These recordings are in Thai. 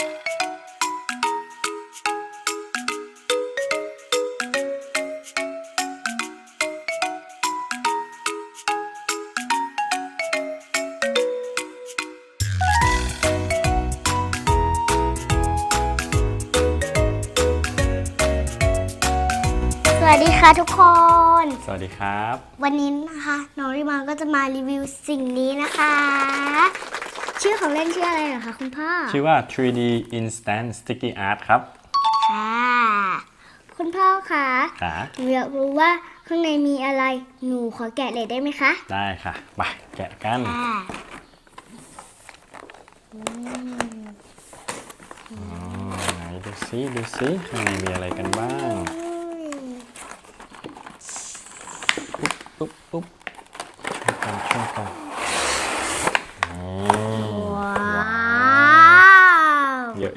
สวัสดีค่ะทุกคน สวัสดีครับ วันนี้นะคะน้องริมาก็จะมารีวิวสิ่งนี้นะคะชื่อ ของเล่นชื่ออะไรเหรอคะคุณพ่อ ชื่อว่า 3D Instant Sticky Art ครับ ค่ะ คุณพ่อคะขาหนูอยากรู้ว่าข้างในมีอะไร หนูขอแกะเลยได้ไหมคะ ได้ค่ะ ไปแกะกัน ค่ะอ๋อไหนดูซิดูซิข้างในมีอะไรกันบ้าง ปุ๊บปุ๊บช่วยกันช่วยกันนี่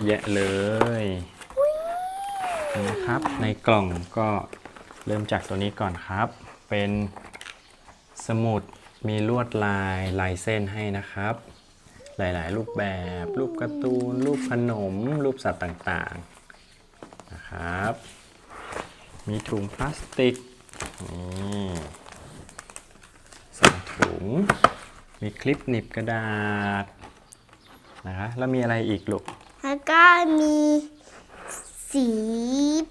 แยะเลยนะครับ ในกล่องก็เริ่มจากตัวนี้ก่อนครับ เป็นสมุดมีลวดลายลายเส้นให้นะครับ หลายๆ รูปแบบ รูปการ์ตูน รูปขนม รูปสัตว์ต่างๆนะครับ มีถุงพลาสติกนี่ใส่ถุง มีคลิปหนีบกระดาษนะคะแล้วมีอะไรอีกลูก ก็มีสี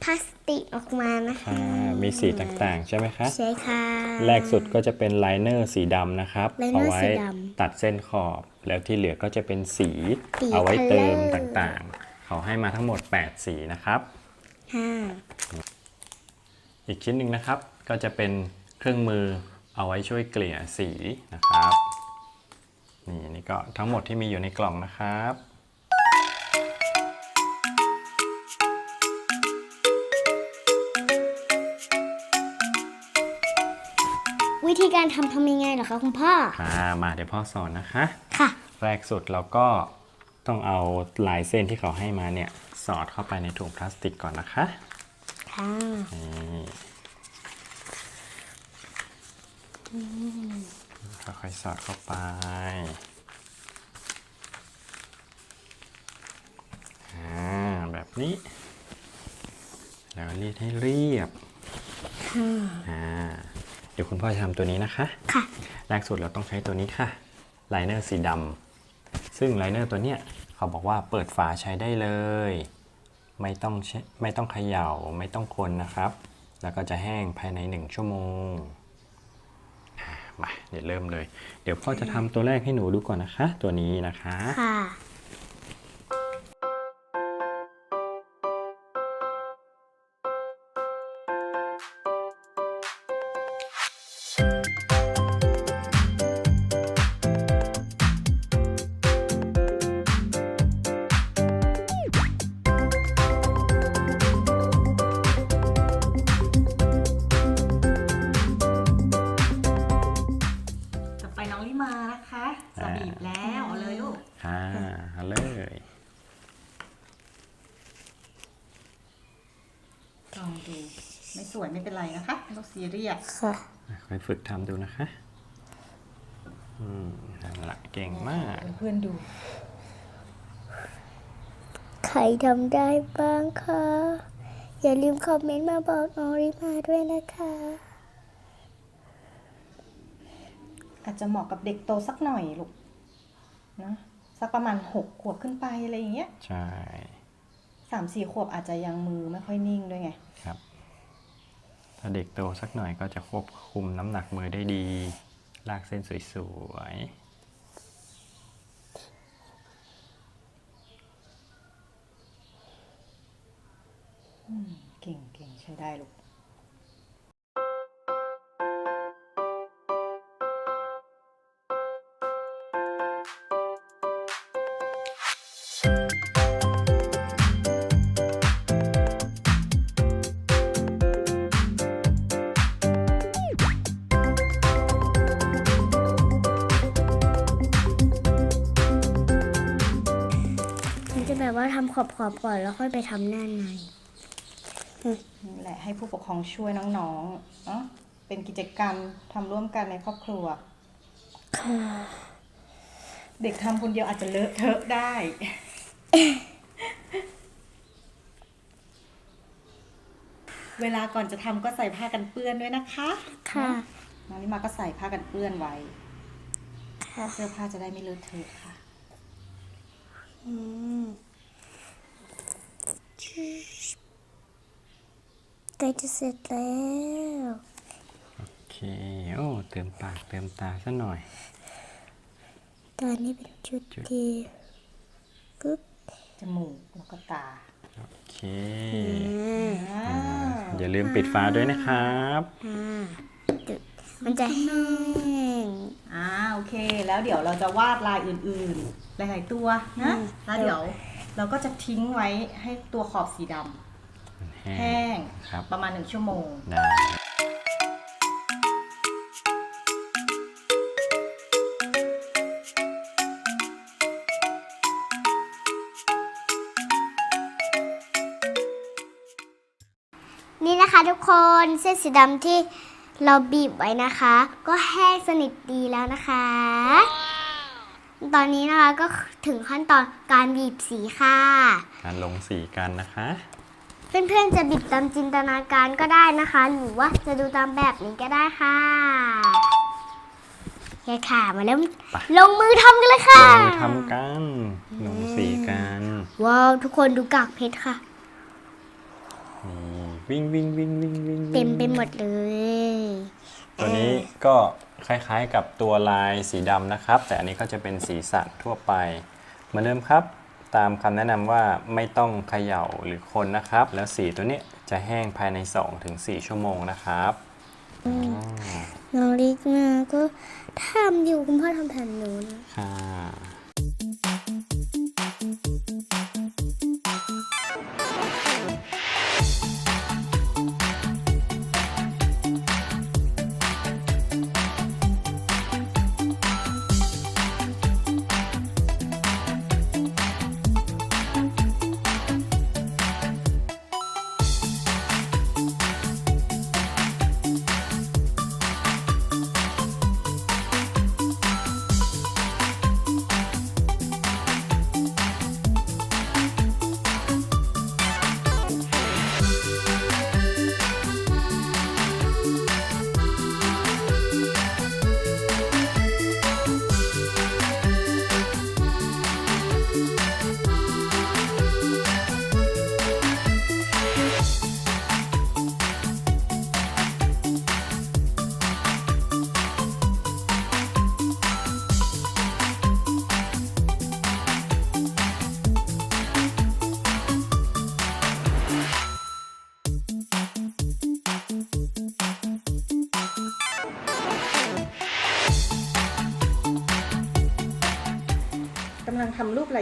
พลาสติกออกมานะคะ อ่ามีสีต่างๆ ใช่ไหมคะ ใช่ค่ะ แรกสุดก็จะเป็นไลเนอร์สีดำนะครับ ไลเนอร์เอาไว้สีดำตัดเส้นขอบ แล้วที่เหลือก็จะเป็นสี สีเอาไว้เติม color ต่างๆ เขาให้มาทั้งหมด 8 สีนะครับ ค่ะอีกชิ้นหนึ่งนะครับ ก็จะเป็นเครื่องมือเอาไว้ช่วยเกลี่ยสีนะครับ นี่นี่ก็ทั้งหมดที่มีอยู่ในกล่องนะครับ วิธีการทำทำยังไงเหรอคะคุณพ่อค่ะมาเดี๋ยวพ่อสอนนะคะ ค่ะ แรกสุดเราก็ต้องเอาลายเส้นที่เขาให้มาเนี่ย สอดเข้าไปในถุงพลาสติกก่อนนะคะค่ะนี่ค่อยๆสอดเข้าไปอ่าแบบนี้ แล้วรีดให้เรียบอ่า เดี๋ยวคุณพ่อจะทำตัวนี้นะคะ ค่ะ แรกสุดเราต้องใช้ตัวนี้ค่ะ ไลเนอร์สีดำ ซึ่งไลเนอร์ตัวเนี้ยเขาบอกว่าเปิดฝาใช้ได้เลย ไม่ต้องใช้ไม่ต้องเขย่า ไม่ต้องคนนะครับ แล้วก็จะแห้งภายใน 1 ชั่วโมงอะมา เดี๋ยวเริ่มเลย เดี๋ยวพ่อจะทำตัวแรกให้หนูดูก่อนนะคะ ตัวนี้นะคะ ค่ะ ซีเรียสค่ะค่อยฝึกทำดูนะคะอืมนั่นละเก่งมากเพื่อนๆดู ใครทำได้บ้างคะ อย่าลืมคอมเมนต์มาบอกน้องริมาด้วยนะคะ อาจจะเหมาะกับเด็กโตสักหน่อยลูกนะสักประมาณหกขวบขึ้นไปอะไรอย่างเงี้ยใช่ สามสี่ขวบอาจจะยังมือไม่ค่อยนิ่งด้วยไง ครับ ถ้าเด็กโตสักหน่อยก็จะควบคุมน้ำหนักมือได้ดี ลากเส้นสวยๆเก่งเก่งใช้ได้ลูก ทำขอบขอบก่อนแล้วค่อยไปทำหน้าในนี่แหละให้ผู้ปกครองช่วยน้องๆเนาะเป็นกิจกรรมทำร่วมกันในครอบครัว เด็กทำคนเดียวอาจจะเลอะเทอะได้ เวลาก่อนจะทำก็ใส่ผ้ากันเปื้อนด้วยนะคะ ค่ะน้องนิมาก็ใส่ผ้ากันเปื้อนไว้เสื้อผ้าจะได้ไม่เลอะเทอะค่ะ อืม ใกล้จะเสร็จแล้ว โอเค โอ้ เติมปากเติมตาซะหน่อย ตอนนี้เป็นจุดที่ปึ๊บจมูกแล้วก็ตาโอเคอ่าอย่าลืมปิดฟ้าด้วยนะครับ อ่าจุดมันจะแห้ง อ่าโอเค แล้วเดี๋ยวเราจะวาดลายอื่นๆ หลายๆตัวนะ แล้วเดี๋ยว เราก็จะทิ้งไว้ให้ตัวขอบสีดำแห้แห้งงครับประมาณหนึ่งชั่วโมง ได้นี่นะคะทุกคนเส้นสีดำที่เราบีบไว้นะคะ ก็แห้งสนิทดีแล้วนะคะ ตอนนี้นะคะก็ถึงขั้นตอนการบีบสีค่ะ การลงสีกันนะคะ เพื่อนๆจะบีบตามจินตนาการก็ได้นะคะ หรือว่าจะดูตามแบบนี้ก็ได้ค่ะโอเคค่ะ มาเริ่มลงมือทำกันเลยลค่ะงมือทำกัน ลงสีกัน ว้าวทุกคนดูกากเพชรค่ะนี่วิ่งวิ่งวิ่งวิ่งวิ่งวิ่งเต็มไปหมดเลย ตัวนี้ก็ คล้ายๆ กับตัวลายสีดำนะครับ แต่อันนี้ก็จะเป็นสีสันทั่วไปเหมือนเดิมครับ ตามคำแนะนำว่าไม่ต้องเขย่าหรือคนนะครับ แล้วสีตัวนี้จะแห้งภายใน 2-4 ชั่วโมงนะครับน้องลิกนะก็ทำอยู่คุณพ่อทำแทนหนูนะค่ะ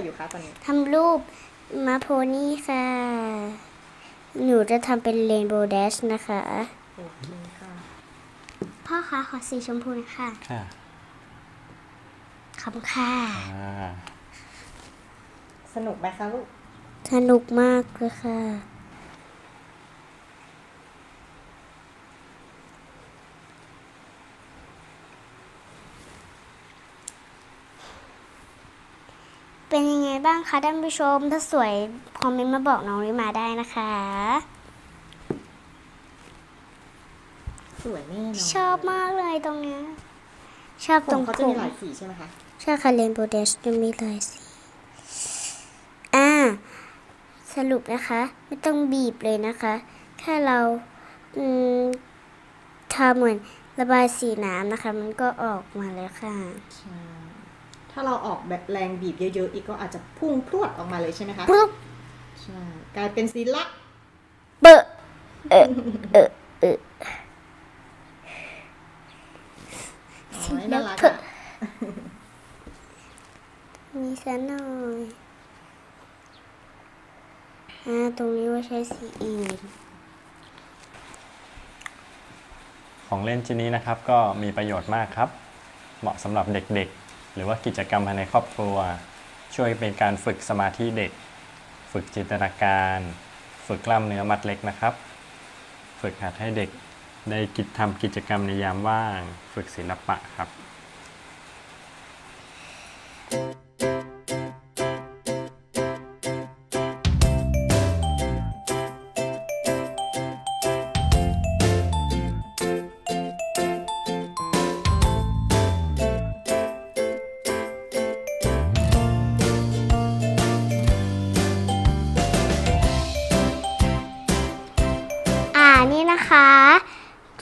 อะไรอยู่คะตอนนี้ทำรูปมาโพนี่ค่ะ หนูจะทำเป็นเรนโบว์แดชนะคะโอเคค่ะพ่อคะขอสีชมพูหนะคะค่ะขอบคุณค่ะอ่าสนุกไหมคะลูก สนุกมากเลยค่ะ เป็นยัง ไงบ้างคะท่านผู้ชม ถ้าสวยคอมเมนต์มาบอกน้องริมาได้นะคะ สวยแน่นอนชอบมากเลยตรงเนี้ยชอบผตรมงเขาผจะมีมหลายสีใช่ไหมคะ ใช่ค่ะเรนโบว์เดชจะมีหลายสี อ่า สรุปนะคะ ไม่ต้องบีบเลยนะคะ แค่เรา อืมทำเหมือนระบายสีน้ำนะคะ มันก็ออกมาแล้วค่ะใช่ ถ้าเราออกแบบแรงบีบเยอะๆ อีกก็อาจจะพุ่งพรวดออกมาเลยใช่ไหมคะ ปุ๊บใช่กลายเป็นสีลักเบอะเออเออเอออ๋อน่ารักอะมีสักหน่อยอ่าตรงนี้ว่าใช้สีอื่น ของเล่นชิ้นนี้นะครับก็มีประโยชน์มากครับ เหมาะสำหรับเด็กๆ หรือว่ากิจกรรมภายในครอบครัว ช่วยเป็นการฝึกสมาธิเด็ก ฝึกจินตนาการ ฝึกกล้ามเนื้อมัดเล็กนะครับ ฝึกหัดให้เด็กได้กิจทำกิจกรรมในยามว่าง ฝึกศิลปะครับนะ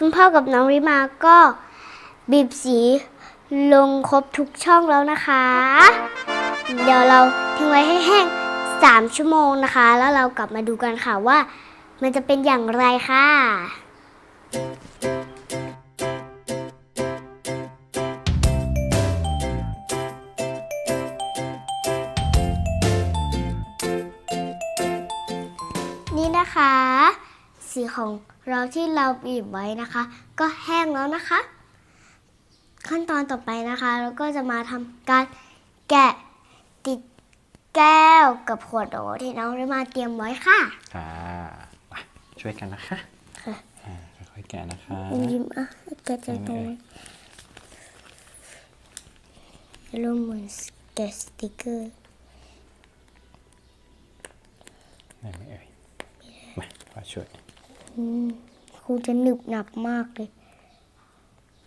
คุณพ่อกับน้องริมาก็บีบสีลงครบทุกช่องแล้วนะคะ เดี๋ยวเราทิ้งไว้ให้แห้ง3 ชั่วโมงนะคะ แล้วเรากลับมาดูกันค่ะว่า มันจะเป็นอย่างไรค่ะนี่นะคะ สีของเราที่เราบีบไว้นะคะ ก็แห้งแล้วนะคะ ขั้นตอนต่อไปนะคะเราก็จะมาทำการแกะติดแก้วกับขวดโหลที่น้องได้มาเตรียมไว้ค่ะค่ะมาช่วยกันนะคะค่ะอ่าค่อยๆแกะนะคะยิ้มอะแกะจากตรงนี้รูปเหมือนแกะสติกเกอร์ได้ไหมเอ่ยมาขอช่วย คงจะหนึบหนับมากเลย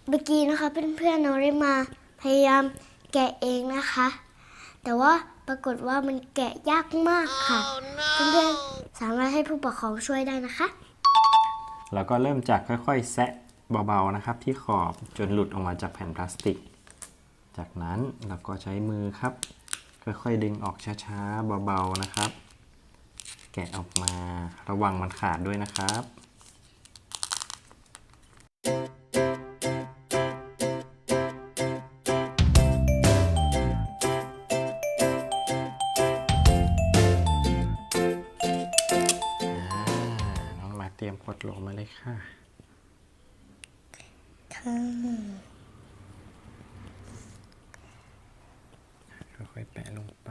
เมื่อกี้นะคะเพื่อนๆน้องได้มาพยายามแกะเองนะคะ แต่ว่าปรากฏว่ามันแกะยากมากค่ะ เพื่อนๆสามารถให้ผู้ปกครองช่วยได้นะคะแล้วก็เริ่มจากค่อยๆ แซะเบาๆนะครับ ที่ขอบจนหลุดออกมาจากแผ่นพลาสติก จากนั้นเราก็ใช้มือครับ ค่อยๆ ดึงออกช้าๆ เบาๆนะครับ แกะออกมาระวังมันขาดด้วยนะครับอ่าน้องมาเตรียมขวดโหลมาเลยค่ะค่อยๆแปะลงไป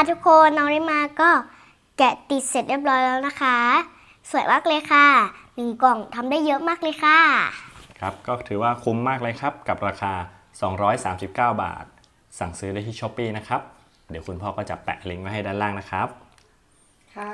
นี่นะคะทุกคนน้องริมาก็แกะติดเสร็จเรียบร้อยแล้วนะคะ สวยมากเลยค่ะหนึ่งกล่องทำได้เยอะมากเลยค่ะ ครับก็ถือว่าคุ้มมากเลยครับ กับราคา 239 บาท สั่งซื้อได้ที่ช้อปปีนะครับ เดี๋ยวคุณพ่อก็จะแปะลิงก์ไว้ให้ด้านล่างนะครับ ค่ะ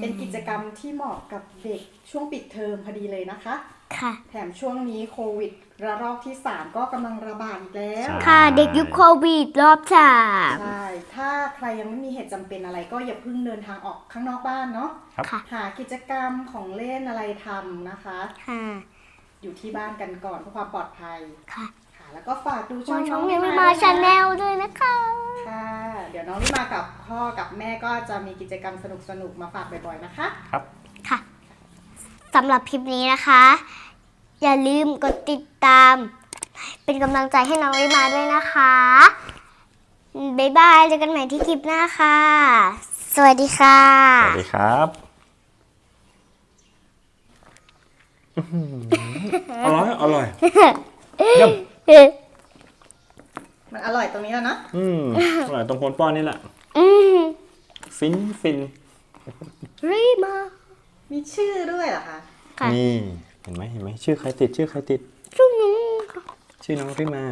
เป็นกิจกรรมที่เหมาะกับเด็กช่วงปิดเทอมพอดีเลยนะคะ ค่ะ แถมช่วงนี้โควิด ระลอกที่ 3 ก็กำลังระบาดอีกแล้วใช่ค่ะ เด็กยุคโควิดรอบสามใช่ ถ้าใครยังไม่มีเหตุจำเป็นอะไรก็อย่าเพิ่งเดินทางออกข้างนอกบ้านเนาะ ครับ ค่ะ หากิจกรรมของเล่นอะไรทำนะคะ ค่ะ อยู่ที่บ้านกันก่อนเพื่อความปลอดภัย ค่ะค่ะ แล้วก็ฝากดูช่ช่อองงน้น้อองงลิยังไม่มามาด้วยนะชาแนลด้วยนะคะ ค่ะ เดี๋ยวน้องลิมากับพ่อกับแม่ก็จะมีกิจกรรมสนุกๆมาฝากบ่อยๆนะคะ ครับ ค่ะสำหรับคลิปนี้นะคะ อย่าลืมกดติดตาม เป็นกำลังใจให้น้องริมาด้วยนะคะ บ๊ายบาย เจอกันใหม่ที่คลิปหน้าค่ะ สวัสดีค่ะ สวัสดีครับอื้อหืออร่อย อร่อยเยี่ยมมันอร่อยตรงนี้แล้วเนาะ อืมอร่อยตรงโคนป้อนนี่แหละ อืมฟินฟินริมา มีชื่อด้วยเหรอคะ ค่ะ นี่ เห็นไหมเห็นไหมชื่อใครติดชื่อใครติดจุ๊งนุ้งค่ะชื่อน้องริมา